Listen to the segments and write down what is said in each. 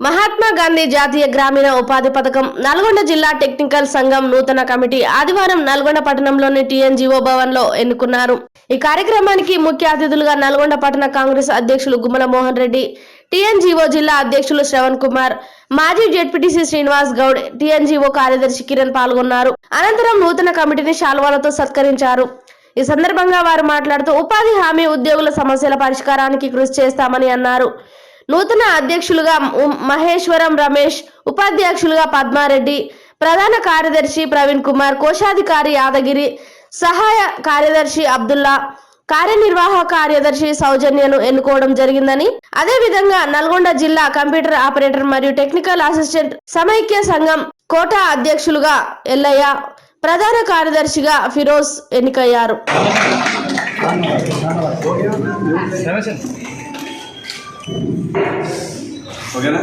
మహాత్మా గాంధీ జాతీయ గ్రామీణ ఉపాధి పథకం నల్గొండ జిల్లా టెక్నికల్ సంఘం నూతన కమిటీ ఆదివారం నల్గొండ పట్టణంలోని టీఎన్జీఓ భవన్లో ఎన్నుకున్నారు. ఈ కార్యక్రమానికి ముఖ్య అతిథులుగా నల్గొండ పట్టణ కాంగ్రెస్ అధ్యక్షులు గుమ్మల మోహన్ రెడ్డి టీఎన్జీఓ జిల్లా అధ్యక్షులు శ్రవణ్ కుమార్ మాజీ జెడ్పీటీసీ శ్రీనివాస్ గౌడ్ టీఎన్జీఓ కార్యదర్శి కిరణ్ పాల్గొన్నారు. అనంతరం నూతన కమిటీని శాల్వాలతో సత్కరించారు. ఈ సందర్భంగా వారు మాట్లాడుతూ ఉపాధి హామీ ఉద్యోగుల సమస్యల పరిష్కారానికి కృషి చేస్తామని అన్నారు. నూతన అధ్యక్షులుగా మహేశ్వరం రమేష్ ఉపాధ్యక్షులుగా పద్మారెడ్డి ప్రధాన కార్యదర్శి ప్రవీణ్ కుమార్ కోశాధికారి యాదగిరి సహాయ కార్యదర్శి అబ్దుల్లా కార్యనిర్వాహక కార్యదర్శి సౌజన్యను ఎన్నుకోవడం జరిగిందని అదే విధంగా నల్గొండ జిల్లా కంప్యూటర్ ఆపరేటర్ మరియు టెక్నికల్ అసిస్టెంట్ సమైక్య సంఘం కోటా అధ్యక్షులుగా ఎల్లయ్య ప్రధాన కార్యదర్శిగా ఫిరోజ్ ఎన్నికయ్యారు. ఓకేనా?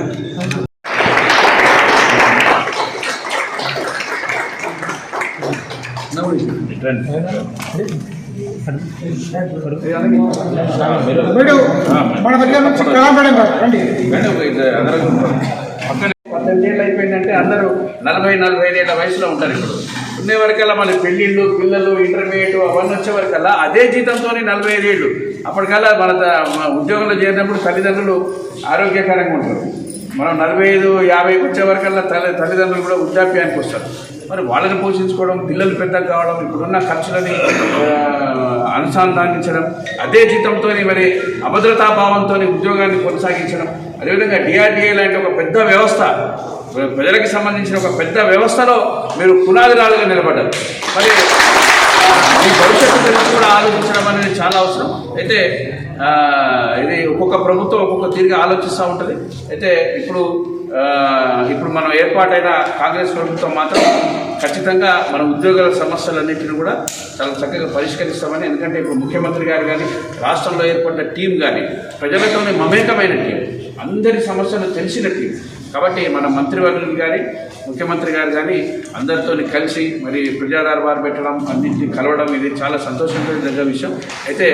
పద్దెనిమిదేళ్ళు అయిపోయిందంటే అందరూ నలభై నలభై ఐదేళ్ళ వయసులో ఉంటారు ఇప్పుడు. ఉండే వరకల్లా మన పెళ్ళిళ్ళు పిల్లలు ఇంటర్మీడియట్ అవన్నీ వచ్చే వరకల్లా అదే జీతంతో నలభై ఐదేళ్ళు. అప్పటికల్లా మన ఉద్యోగంలో చేరినప్పుడు తల్లిదండ్రులు ఆరోగ్యకరంగా ఉంటారు. మనం నలభై ఐదు యాభై వచ్చే వరకల్లా తల్లి తల్లిదండ్రులు కూడా వృద్ధాప్యానికి వస్తారు. మరి వాళ్ళని పోషించుకోవడం పిల్లలు పెద్దగా కావడం ఇప్పుడున్న ఖర్చులని అనుసంధానించడం అదే జీతంతో మరి అభద్రతా భావంతో ఉద్యోగాన్ని కొనసాగించడం అదేవిధంగా డిఆర్డిఏ లాంటి ఒక పెద్ద వ్యవస్థ ప్రజలకు సంబంధించిన ఒక పెద్ద వ్యవస్థలో మీరు పునాదిరాలుగా నిలబడ్డారు. మరి మీ భవిష్యత్తు గురించి కూడా ఆలోచించడం అనేది చాలా అవసరం. అయితే ఇది ఒక్కొక్క ప్రభుత్వం ఒక్కొక్క తీరుగా ఆలోచిస్తూ ఉంటుంది. అయితే ఇప్పుడు ఇప్పుడు మనం ఏర్పాటైన కాంగ్రెస్ ప్రభుత్వం మాత్రం ఖచ్చితంగా మన ఉద్యోగాల సమస్యలన్నింటినీ కూడా చాలా చక్కగా పరిష్కరిస్తామని ఎందుకంటే ఇప్పుడు ముఖ్యమంత్రి గారు కానీ రాష్ట్రంలో ఏర్పడ్డ టీం కానీ ప్రజలతోనే మమేకమైన టీం అందరి సమస్యలు తెలిసిన టీం కాబట్టి మన మంత్రివర్గం కానీ ముఖ్యమంత్రి గారు కానీ అందరితో కలిసి మరి ప్రజా దర్బార్ పెట్టడం అన్నింటినీ కలవడం ఇది చాలా సంతోషించదగ్గ విషయం. అయితే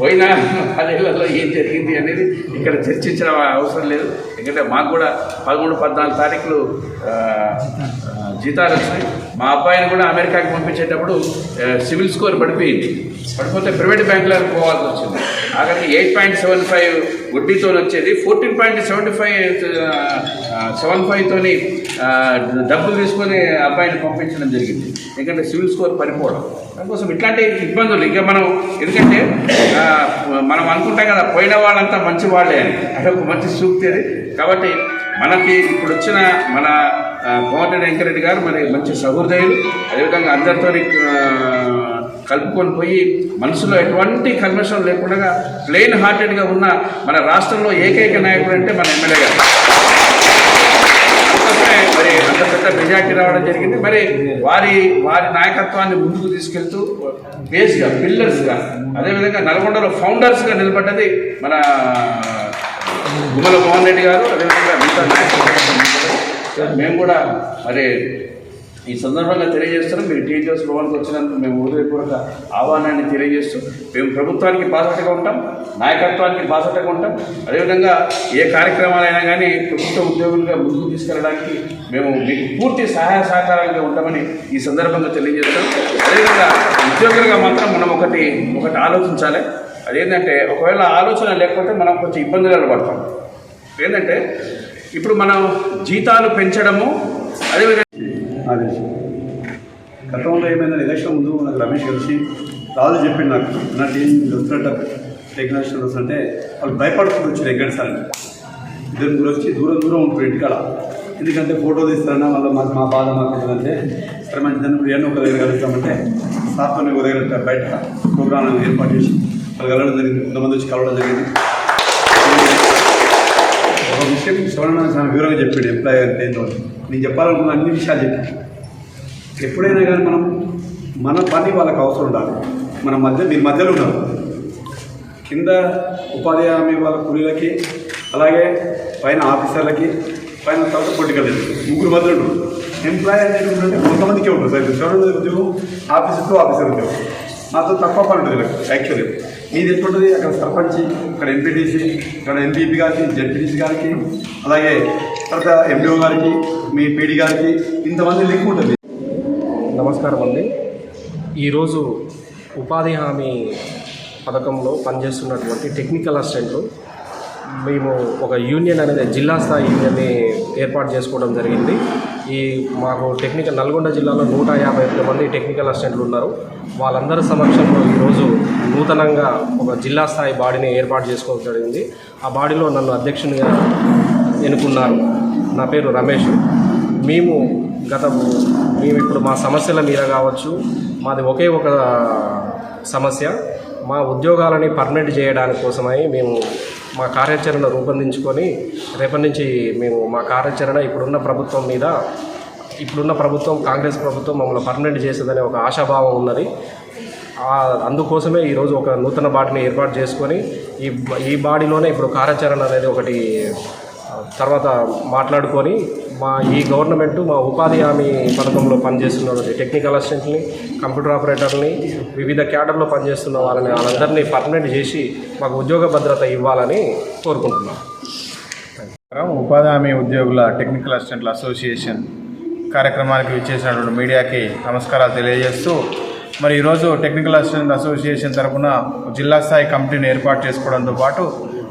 పోయిన పదేళ్ళలో ఏం జరిగింది అనేది ఇక్కడ చర్చించడం అవసరం లేదు. ఎందుకంటే మాకు కూడా పదమూడు పద్నాలుగు తారీఖులు జీతాలు వచ్చినాయి మా అబ్బాయిని కూడా అమెరికాకి పంపించేటప్పుడు సివిల్ స్కోర్ పడిపోయింది. పడిపోతే ప్రైవేట్ బ్యాంకులకు పోవాల్సి వచ్చింది. ఆఖరికి ఎయిట్ పాయింట్ సెవెన్ ఫైవ్ వడ్డీతో వచ్చేది. Fourteen point seventy five seven ఫైవ్తోని డబ్బులు తీసుకొని అబ్బాయిని పంపించడం జరిగింది. ఎందుకంటే సివిల్ స్కోర్ పడిపోవడం. దానికోసం ఇట్లాంటి ఇబ్బందులు. ఇంకా మనం ఎందుకంటే మనం అనుకుంటాం కదా పోయిన వాళ్ళంతా మంచి వాళ్ళే అని. అదొక మంచి సూక్తి అది. కాబట్టి మనకి ఇప్పుడు వచ్చిన మన కోమటిరెడ్డి వెంకరెడ్డి గారు మరి మంచి సహృదయులు. అదేవిధంగా అందరితో కలుపుకొని పోయి మనసులో ఎటువంటి కల్మషం లేకుండా ప్లెయిన్ హార్టెడ్గా ఉన్న మన రాష్ట్రంలో ఏకైక నాయకుడు అంటే మన ఎమ్మెల్యే గారు. మరి అంత పెద్ద మెజార్టీ రావడం జరిగింది. మరి వారి వారి నాయకత్వాన్ని ముందుకు తీసుకెళ్తూ బేస్గా పిల్లర్స్గా అదేవిధంగా నల్గొండలో ఫౌండర్స్గా నిలబడ్డది మన గుమ్మల మోహన్ రెడ్డి గారు అదేవిధంగా మిగతా నాయకులు. మేము కూడా మరి ఈ సందర్భంగా తెలియజేస్తున్నాం. మీరు టీచర్స్ భవన్కి వచ్చినందుకు మేము హృదయపూర్వక ఆహ్వానాన్ని తెలియజేస్తూ మేము ప్రభుత్వానికి బాసటగా ఉంటాం నాయకత్వానికి బాసటగా ఉంటాం. అదేవిధంగా ఏ కార్యక్రమాలైనా కానీ ప్రభుత్వ ఉద్యోగులుగా ముందుకు తీసుకెళ్ళడానికి మేము మీకు పూర్తి సహాయ సహకారంగా ఉంటామని ఈ సందర్భంగా తెలియజేస్తాం అదేవిధంగా ఉద్యోగులుగా మాత్రం మనం ఒకటి ఒకటి ఆలోచించాలి. అదేంటంటే ఒకవేళ ఆలోచన లేకపోతే మనం కొంచెం ఇబ్బందులు పడతాం ఏంటంటే ఇప్పుడు మనం జీతాలు పెంచడము అదేవిధంగా గతంలో ఏమైనా ఎలక్షన్ ముందు నాకు రమేష్ కలిసి రాజు చెప్పిండు నాకు నా టీం టెక్నాలజీ అంటే వాళ్ళు భయపడుతుంది వచ్చి ఎగ్గడి సార్ ఇద్దరు దూరం వచ్చి దూరం దూరం ఉంటుంది ఇంటికాడ. ఎందుకంటే ఫోటో తీస్తారన్నా వాళ్ళ మాకు మా బాధ మాకు ఉంటుందంటే సరే మంచిదని ఇప్పుడు ఒక దగ్గర కలుగుతామంటే సార్తో ఒక దగ్గర బయట ప్రోగ్రామ్ ఏర్పాటు చేసి వాళ్ళు కలవడం జరిగింది కొంతమంది వచ్చి కలవడం జరిగింది. ఒక విషయం శ్రవణ చాలా వివరంగా చెప్పాడు ఎంప్లాయర్ అంటే ఏంటో నేను చెప్పాలనుకున్న అన్ని విషయాలు చెప్పాను ఎప్పుడైనా కానీ మనం మన పని వాళ్ళకి అవసరం ఉండాలి. మన మధ్య మీరు మధ్యలో ఉన్నారు కింద ఉపాధి హామీ వాళ్ళ కూలీలకి అలాగే పైన ఆఫీసర్లకి పైన తర్వాత పొలిటికల్ ముగ్గురు మధ్యలో ఉంటారు ఎంప్లాయీ అనేది ఏంటంటే కొంతమందికే ఉంటుంది సార్ ఉద్యోగం ఆఫీసర్ టు ఆఫీసర్ ఉద్యోగం. నాతో తక్కువ పని ఉంటుంది యాక్చువల్లీ మీది ఎట్లుంటుంది? అక్కడ సర్పంచ్ ఇక్కడ ఎంపీటీసీ ఇక్కడ ఎంపీపీ గారికి జడ్పీటీసీ గారికి అలాగే తర్వాత ఎండిఓ గారికి మీ పీడీ గారికి ఇంతమంది లింక్ ఉంటుంది. నమస్కారం అండి. ఈరోజు ఉపాధి హామీ పథకంలో పనిచేస్తున్నటువంటి టెక్నికల్ అసిస్టెంట్లు మేము ఒక యూనియన్ అనేది జిల్లా స్థాయి యూనియన్ని ఏర్పాటు చేసుకోవడం జరిగింది. ఈ మాకు టెక్నికల్ నల్గొండ జిల్లాలో నూట యాభై ఒక్క మంది టెక్నికల్ అసిస్టెంట్లు ఉన్నారు. వాళ్ళందరి సమక్షంలో ఈరోజు నూతనంగా ఒక జిల్లా స్థాయి బాడీని ఏర్పాటు చేసుకోవడం జరిగింది. ఆ బాడీలో నన్ను అధ్యక్షునిగా ఎన్నుకున్నారు. నా పేరు రమేష్. మేము గత మేము ఇప్పుడు మా సమస్యల మీద కావచ్చు మాది ఒకే ఒక సమస్య. మా ఉద్యోగాలని పర్మనెంట్ చేయడానికి కోసమై మేము మా కార్యాచరణ రూపొందించుకొని రేపటి నుంచి మేము మా కార్యాచరణ ఇప్పుడున్న ప్రభుత్వం మీద ఇప్పుడున్న ప్రభుత్వం కాంగ్రెస్ ప్రభుత్వం మమ్మల్ని పర్మనెంట్ చేసేదనే ఒక ఆశాభావం ఉన్నది. అందుకోసమే ఈరోజు ఒక నూతన బాడీని ఏర్పాటు చేసుకొని ఈ ఈ బాడీలోనే ఇప్పుడు కార్యాచరణ అనేది ఒకటి తర్వాత మాట్లాడుకొని మా ఈ గవర్నమెంట్ మా ఉపాధి హామీ పథకంలో పనిచేస్తున్న టెక్నికల్ అసిస్టెంట్ని కంప్యూటర్ ఆపరేటర్ని వివిధ క్యాడర్లో పనిచేస్తున్న వాళ్ళని వాళ్ళందరినీ పర్మనెంట్ చేసి మాకు ఉద్యోగ భద్రత ఇవ్వాలని కోరుకుంటున్నాం. ఉపాధి హామీ ఉద్యోగుల టెక్నికల్ అసిస్టెంట్ల అసోసియేషన్ కార్యక్రమానికి విచ్చేసినటువంటి మీడియాకి నమస్కారాలు తెలియజేస్తూ మరి ఈరోజు టెక్నికల్ అసిస్టెంట్ అసోసియేషన్ తరఫున జిల్లా స్థాయి కమిటీని ఏర్పాటు చేసుకోవడంతో పాటు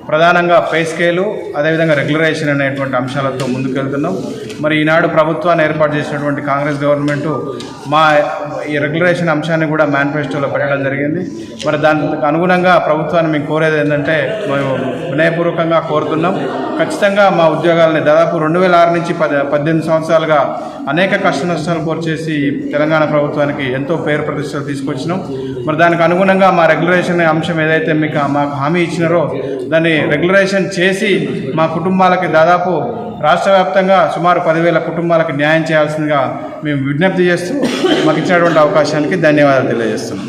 ప్రధానంగా పే స్కేలు అదేవిధంగా రెగ్యులరైజేషన్ అనేటువంటి అంశాలతో ముందుకెళ్తున్నాం. మరి ఈనాడు ప్రభుత్వాన్ని ఏర్పాటు చేసినటువంటి కాంగ్రెస్ గవర్నమెంట్ మా ఈ రెగ్యులరేషన్ అంశాన్ని కూడా మేనిఫెస్టోలో పెట్టడం జరిగింది. మరి దానికి అనుగుణంగా ప్రభుత్వాన్ని మేము కోరేది ఏంటంటే మేము వినయపూర్వకంగా కోరుతున్నాం. ఖచ్చితంగా మా ఉద్యోగాలని దాదాపు రెండు వేల ఆరు నుంచి పది పద్దెనిమిది సంవత్సరాలుగా అనేక కష్ట నష్టాలు కోర్చేసి తెలంగాణ ప్రభుత్వానికి ఎంతో పేరు ప్రతిష్టలు తీసుకొచ్చినాం. మరి దానికి అనుగుణంగా మా రెగ్యులరేషన్ అంశం ఏదైతే మీకు మాకు హామీ ఇచ్చినారో దాన్ని రెగ్యులరైజేషన్ చేసి మా కుటుంబాలకి దాదాపు రాష్ట్ర వ్యాప్తంగా సుమారు పదివేల కుటుంబాలకు న్యాయం చేయాల్సిందిగా మేము విజ్ఞప్తి చేస్తూ మాకు ఇచ్చినటువంటి అవకాశానికి ధన్యవాదాలు తెలియజేస్తున్నాం.